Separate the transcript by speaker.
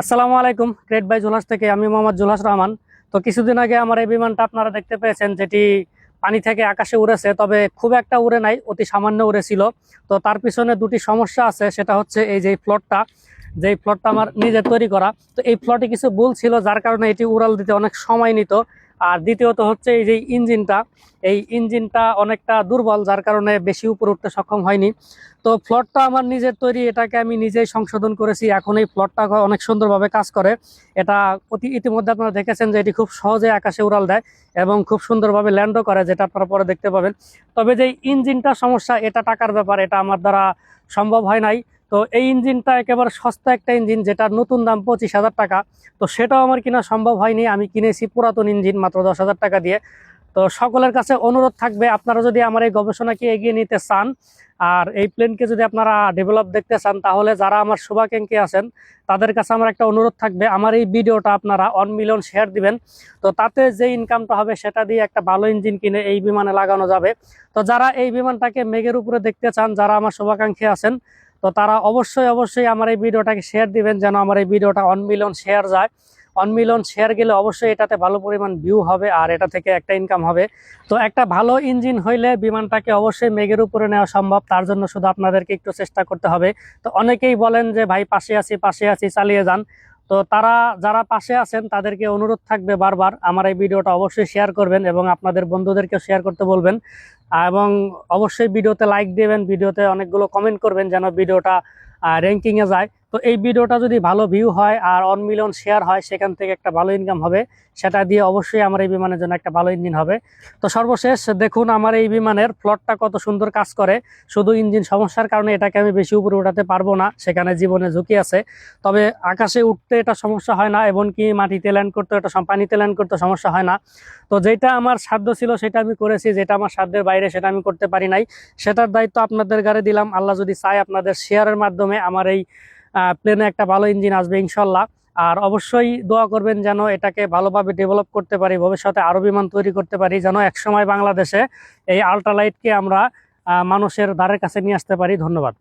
Speaker 1: আসসালামু আলাইকুম great by জোলাস থেকে আমি মোহাম্মদ জোলাস রহমান। তো কিছুদিন আগে আমার এই বিমানটা আপনারা দেখতে পেয়েছেন, যেটি পানি থেকে আকাশে উড়েছে, তবে খুব একটা উড়ে নাই, অতি সামান্য উড়েছিল। তো তার পিছনে দুটি সমস্যা আছে, সেটা হচ্ছে এই যে ফ্লটটা যে ফ্লটটা আমার নিজের তৈরি করা, তো এই ফ্লটে কিছু ভুল ছিল, যার কারণে এটি উড়াল দিতে অনেক সময় নিত। আর দ্বিতীয়ত হচ্ছে এই যে ইঞ্জিনটা, এই ইঞ্জিনটা অনেকটা দুর্বল, যার কারণে বেশি উপরে উঠতে সক্ষম হয়নি। তো ফ্লটটা আমার নিজের তৈরি, এটাকে আমি নিজেই সংশোধন করেছি। এখন এই ফ্লটটা অনেক সুন্দরভাবে কাজ করে। এটা অতি ইতিমধ্যে আপনারা দেখেছেন যে এটি খুব সহজে আকাশে উড়াল দেয় এবং খুব সুন্দরভাবে ল্যান্ডও করে, যেটা আপনারা পরে দেখতে পাবেন। তবে যে ইঞ্জিনটা সমস্যা, এটা টাকার ব্যাপার, এটা আমার দ্বারা সম্ভব হয় নাই। তো এই ইঞ্জিনটা একেবারে সস্তা একটা ইঞ্জিন যেটার নতুন দাম পঁচিশ হাজার টাকা। তো সেটাও আমার কিনা সম্ভব হয়নি। আমি কিনেছি পুরাতন ইঞ্জিন মাত্র দশ হাজার টাকা দিয়ে। তো সকলের কাছে অনুরোধ থাকবে, আপনারা যদি আমার এই গবেষণাকে এগিয়ে নিতে চান, আর এই প্লেনকে যদি আপনারা ডেভেলপ দেখতে চান, তাহলে যারা আমার শুভাকাঙ্ক্ষী আছেন, তাদের কাছে আমার একটা অনুরোধ থাকবে, আমার এই ভিডিওটা আপনারা অন মিলিয়ন শেয়ার দিবেন। তো তাতে যে ইনকামটা হবে, সেটা দিয়ে একটা ভালো ইঞ্জিন কিনে এই বিমানে লাগানো যাবে। তো যারা এই বিমানটাকে মেঘের উপরে দেখতে চান, যারা আমার শুভাকাঙ্ক্ষী আছেন তো তারা অবশ্যই অবশ্যই আমার এই ভিডিওটাকে শেয়ার দিবেন যেন আমার এই ভিডিওটা অন মিলিয়ন শেয়ার যায়। অন মিলিয়ন শেয়ার গেলে অবশ্যই এটাতে ভালো পরিমাণ ভিউ হবে আর এটা থেকে একটা ইনকাম হবে। তো একটা ভালো ইঞ্জিন হইলে বিমানটাকে অবশ্যই মেঘের উপরে নেওয়া সম্ভব, তার জন্য শুধু আপনাদেরকে একটু চেষ্টা করতে হবে। তো অনেকেই বলেন যে, ভাই, পাশে আছি পাশে আছি, চালিয়ে যান। তো তারা যারা পাশে আছেন, তাদেরকে অনুরোধ থাকবে বারবার। আমার এই ভিডিওটা অবশ্যই শেয়ার করবেন এবং আপনাদের বন্ধুদেরকে শেয়ার করতে বলবেন। এবং অবশ্যই ভিডিওতে লাইক দেবেন, ভিডিওতে অনেকগুলো কমেন্ট করবেন যেন ভিডিওটা র্যাঙ্কিংয়ে যায়। তো এই ভিডিওটা যদি ভালো ভিউ হয় আর অন মিলিয়ন শেয়ার হয়, সেখান থেকে একটা ভালো ইনকাম হবে, সেটা দিয়ে অবশ্যই আমার এই বিমানের জন্য একটা ভালো ইঞ্জিন হবে। তো সর্বশেষ দেখুন আমার এই বিমানের ফ্লটটা কত সুন্দর কাজ করে। শুধু ইঞ্জিন সমস্যার কারণে এটাকে আমি বেশি উপরে উঠাতে পারব না, সেখানে জীবনে ঝুঁকি আছে। তবে আকাশে উঠতে এটা সমস্যা হয় না, এমনকি মাটিতে ল্যান্ড করতে, এটা পানিতে ল্যান্ড করতে সমস্যা হয় না। তো যেটা আমার সাধ্য ছিল সেটা আমি করেছি, যেটা আমার সাধ্যের বাইরে সেটা আমি করতে পারি নাই। সেটার দায়িত্ব আপনাদের গাড়ি দিলাম। আল্লাহ যদি চায় আপনাদের শেয়ারের মাধ্যমে আমার এই প্লেনে একটা ভালো ইঞ্জিন আসবে, ইনশাল্লাহ। আর অবশ্যই দোয়া করবেন যেন এটাকে ভালোভাবে ডেভেলপ করতে পারি, ভবিষ্যতে আরও বিমান তৈরি করতে পারি, যেন একসময় বাংলাদেশে এই আল্ট্রালাইটকে আমরা মানুষের দ্বারের কাছে নিয়ে আসতে পারি। ধন্যবাদ।